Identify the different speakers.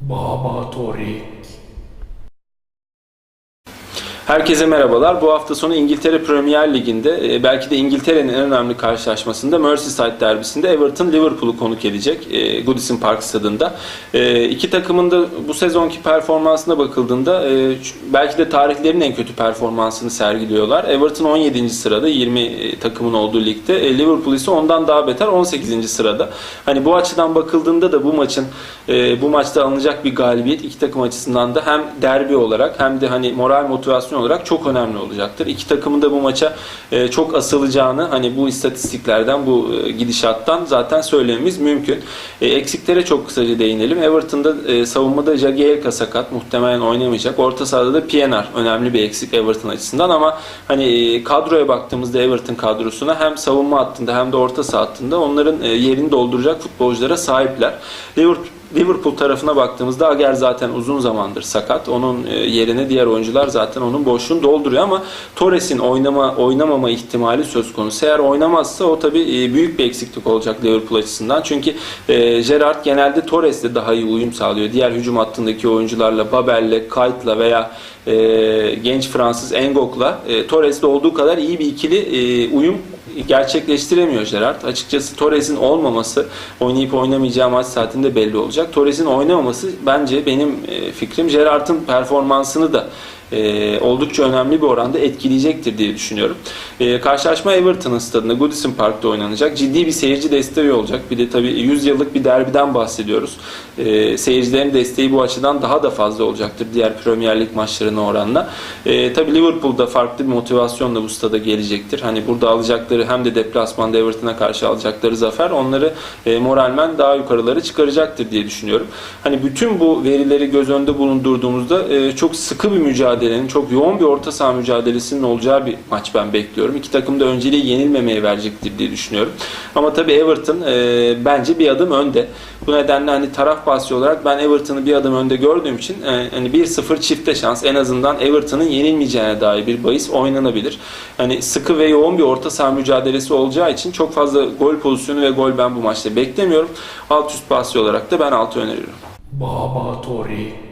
Speaker 1: Baba Torik.
Speaker 2: Herkese merhabalar. Bu hafta sonu İngiltere Premier Ligi'nde e, belki de İngiltere'nin en önemli karşılaşmasında Merseyside derbisinde Everton Liverpool'u konuk edecek e, Goodison Park stadında. E, iki takımın da bu sezonki performansına bakıldığında belki de tarihlerin en kötü performansını sergiliyorlar. Everton 17. sırada 20 takımın olduğu ligde. Liverpool ise ondan daha beter 18. sırada. Hani bu açıdan bakıldığında da bu maçın bu maçta alınacak bir galibiyet iki takım açısından da hem derbi olarak hem de hani moral motivasyon olarak çok önemli olacaktır. İki takımın da bu maça e, çok asılacağını hani bu istatistiklerden bu e, gidişattan zaten söylememiz mümkün. E, eksiklere çok kısaca değinelim. Everton'da e, savunmada Jagielka sakat muhtemelen oynamayacak. Orta sahada da Pienaar önemli bir eksik Everton açısından ama hani e, kadroya baktığımızda Everton kadrosuna hem savunma hattında hem de orta saha hattında onların e, yerini dolduracak futbolculara sahipler. Liverpool Liverpool tarafına baktığımızda Ager zaten uzun zamandır sakat. Onun e, yerine diğer oyuncular zaten onun boşluğunu dolduruyor ama Torres'in oynama oynamama ihtimali söz konusu. Eğer oynamazsa o tabii e, büyük bir eksiklik olacak Liverpool açısından. Çünkü e, Gerrard genelde Torres'le daha iyi uyum sağlıyor. Diğer hücum hattındaki oyuncularla, Babel'le, Kayt'la veya genç Fransız Engok'la e, Torres'le olduğu kadar iyi bir ikili uyum gerçekleştiremiyor Gerrard. Açıkçası Torres'in olmaması oynayıp oynamayacağı maç saatinde belli olacak. Torres'in oynamaması bence benim e, fikrim Gerrard'ın performansını da e, oldukça önemli bir oranda etkileyecektir diye düşünüyorum. E, karşılaşma Everton'ın stadında Goodison Park'ta oynanacak. Ciddi bir seyirci desteği olacak. Bir de tabii 100 yıllık bir derbiden bahsediyoruz. E, seyircilerin desteği bu açıdan daha da fazla olacaktır diğer Premier Lig maçlarına oranla. E, tabii Liverpool'da farklı bir motivasyonla bu stada gelecektir. Hani burada alacakları hem de deplasmanda Everton'a karşı alacakları zafer onları e, moralmen daha yukarılara çıkaracaktır diye düşünüyorum. Hani bütün bu verileri göz önünde bulundurduğumuzda e, çok sıkı bir mücadelenin, çok yoğun bir orta saha mücadelesinin olacağı bir maç ben bekliyorum. İki takım da önceliği yenilmemeye verecektir diye düşünüyorum. Ama tabii Everton e, bence bir adım önde. Bu nedenle hani taraf bahsi olarak ben Everton'ı bir adım önde gördüğüm için e, hani 1-0 çifte şans en azından Everton'ın yenilmeyeceğine dair bir bahis oynanabilir. Hani sıkı ve yoğun bir orta saha mücadelesi olacağı için çok fazla gol pozisyonu ve gol ben bu maçta beklemiyorum. Alt üst bahsi olarak da ben 6 öneriyorum.
Speaker 1: Baba Torik.